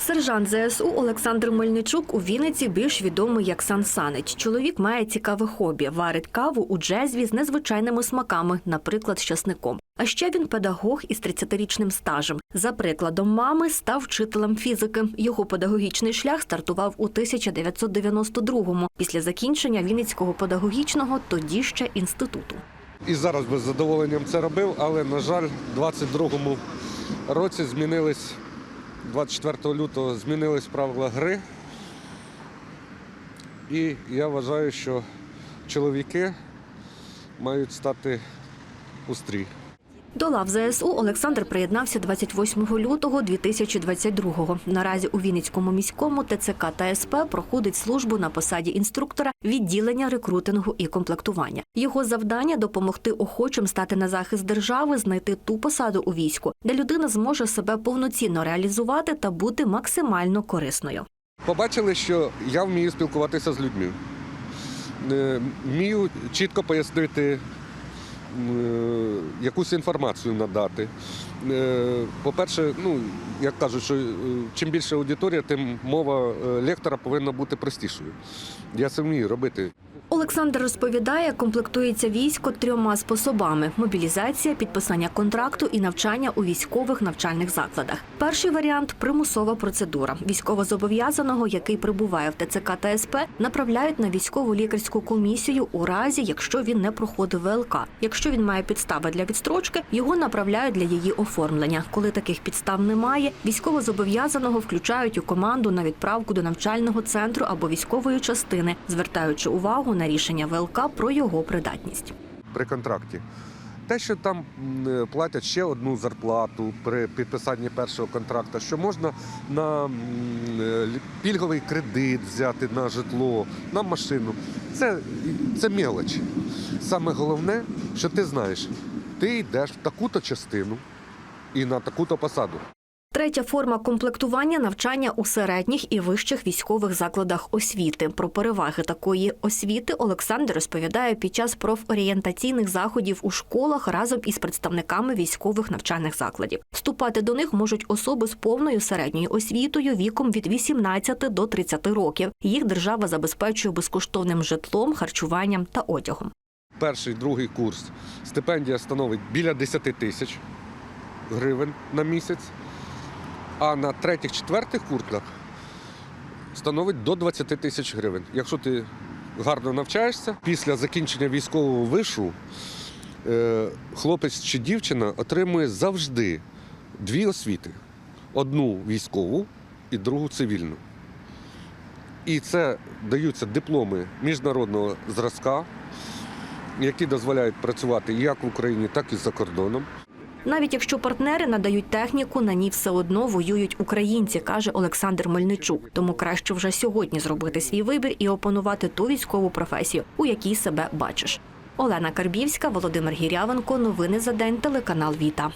Сержант ЗСУ Олександр Мельничук у Вінниці більш відомий як Сан Санич. Чоловік має цікаве хобі, варить каву у джезві з незвичайними смаками, наприклад, з часником. А ще він педагог із 30-річним стажем. За прикладом мами став вчителем фізики. Його педагогічний шлях стартував у 1992-му, після закінчення Вінницького педагогічного, тоді ще інституту. І зараз би з задоволенням це робив, але, на жаль, у 22-му році змінились, 24 лютого змінились правила гри. І я вважаю, що чоловіки мають стати у стрій. До лав ЗСУ Олександр приєднався 28 лютого 2022-го. Наразі у Вінницькому міському ТЦК та СП проходить службу на посаді інструктора відділення рекрутингу і комплектування. Його завдання допомогти охочим стати на захист держави, знайти ту посаду у війську, де людина зможе себе повноцінно реалізувати та бути максимально корисною. Побачили, що я вмію спілкуватися з людьми. Е, Вмію чітко пояснити якусь інформацію надати. Е, По-перше, ну, як кажуть, що е, чим більше аудиторія, тим мова е, лектора повинна бути простішою. Я вмію робити. Олександр розповідає, комплектується військо трьома способами: мобілізація, підписання контракту і навчання у військових навчальних закладах. Перший варіант примусова процедура. Військовозобов'язаного, який прибуває в ТЦК та СП, направляють на військову лікарську комісію у разі, якщо він не проходив ВЛК. Якщо він має підстави для відстрочки, його направляють для її оформлення. Коли таких підстав немає, військовозобов'язаного включають у команду на відправку до навчального центру або військової частини, звертаючи увагу на рішення ВЛК про його придатність. при контракті. Те, що там е, платять ще одну зарплату при підписанні першого контракту, що можна на е, пільговий кредит взяти на житло, на машину. Це, це мелоч. Саме головне, що ти знаєш, ти йдеш в таку-то частину і на таку-то посаду. Третя форма комплектування навчання у середніх і вищих військових закладах освіти. Про переваги такої освіти Олександр розповідає під час профорієнтаційних заходів у школах разом із представниками військових навчальних закладів. Вступати до них можуть особи з повною середньою освітою віком від 18 до 30 років. Їх держава забезпечує безкоштовним житлом, харчуванням та одягом. Перший, другий курс стипендія становить біля 10 тисяч гривень на місяць, а на третіх, четвертих курсах становить до 20 тисяч гривень. Якщо ти гарно навчаєшся, після закінчення військового вишу е, хлопець чи дівчина отримує завжди дві освіти: одну військову і другу цивільну. І це даються дипломи міжнародного зразка, які дозволяють працювати як в Україні, так і за кордоном. Навіть якщо партнери надають техніку, на ній все одно воюють українці, каже Олександр Мельничук. Тому краще вже сьогодні зробити свій вибір і опанувати ту військову професію, у якій себе бачиш. Олена Карбівська, Володимир Гірявенко. Новини за день. Телеканал Віта.